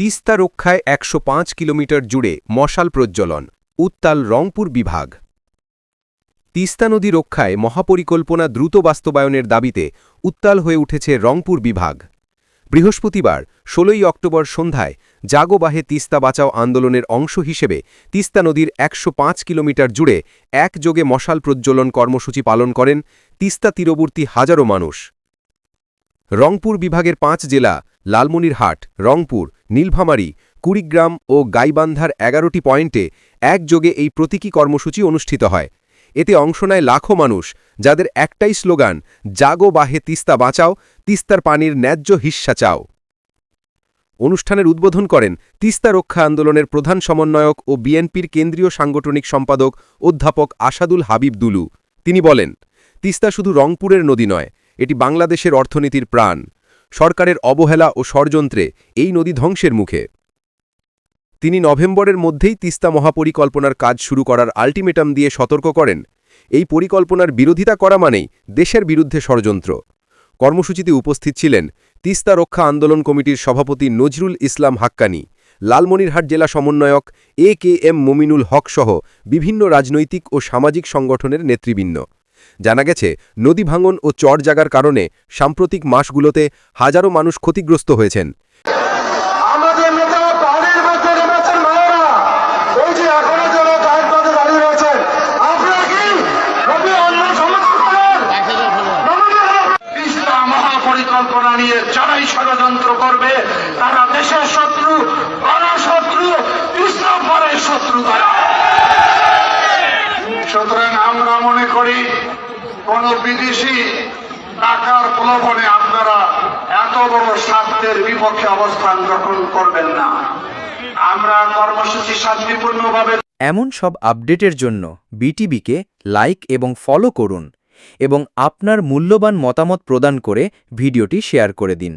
তিস্তা রক্ষায় একশো পাঁচ কিলোমিটার জুড়ে মশাল প্রজ্বলন, উত্তাল রংপুর বিভাগ। তিস্তা নদী রক্ষায় মহাপরিকল্পনা দ্রুত বাস্তবায়নের দাবিতে উত্তাল হয়ে উঠেছে রংপুর বিভাগ। বৃহস্পতিবার, ষোলোই অক্টোবর সন্ধ্যায় জাগোবাহে তিস্তা বাঁচাও আন্দোলনের অংশ হিসেবে তিস্তা নদীর একশো পাঁচ কিলোমিটার জুড়ে একযোগে মশাল প্রজ্বলন কর্মসূচি পালন করেন তিস্তা তীরবর্তী হাজারো মানুষ। রংপুর বিভাগের পাঁচ জেলা, লালমনিরহাট, রংপুর নীলভামারী কুড়িগ্রাম ও গাইবান্ধার এগারোটি পয়েন্টে একযোগে এই প্রতীকী কর্মসূচি অনুষ্ঠিত হয়। এতে অংশ নেয় লাখো মানুষ, যাদের একটাই স্লোগান, জাগো বাহে তিস্তা বাঁচাও, তিস্তার পানির ন্যায্য হিস্সা চাও। অনুষ্ঠানের উদ্বোধন করেন তিস্তা রক্ষা আন্দোলনের প্রধান সমন্বয়ক ও বিএনপির কেন্দ্রীয় সাংগঠনিক সম্পাদক অধ্যাপক আসাদুল হাবিব দুলু। তিনি বলেন, তিস্তা শুধু রংপুরের নদী নয়, এটি বাংলাদেশের অর্থনীতির প্রাণ। সরকারের অবহেলা ও ষড়যন্ত্রে এই নদী ধ্বংসের মুখে। তিনি নভেম্বরের মধ্যেই তিস্তা মহাপরিকল্পনার কাজ শুরু করার আল্টিমেটাম দিয়ে সতর্ক করেন। এই পরিকল্পনার বিরোধিতা করা মানেই দেশের বিরুদ্ধে ষড়যন্ত্র। কর্মসূচিতে উপস্থিত ছিলেন তিস্তা রক্ষা আন্দোলন কমিটির সভাপতি নজরুল ইসলাম হাক্কানি, লালমনিরহাট জেলা সমন্বয়ক এ কে এম মমিনুল হক সহ বিভিন্ন রাজনৈতিক ও সামাজিক সংগঠনের নেতৃবৃন্দ। জানা গেছে, নদী ভাঙন ও চর জাগার কারণে সাম্প্রতিক মাসগুলোতে হাজারো মানুষ ক্ষতিগ্রস্ত হয়েছেন। সুতরাং মনে করি, কোন বিদেশি টাকার প্রলোভনে আপনারা এত বড় স্বার্থের বিপক্ষে অবস্থান গ্রহণ করবেন না। আমরা কর্মসূচি শান্তিপূর্ণভাবে এমন সব আপডেটের জন্য বিটিবিকে লাইক এবং ফলো করুন এবং আপনার মূল্যবান মতামত প্রদান করে ভিডিওটি শেয়ার করে দিন।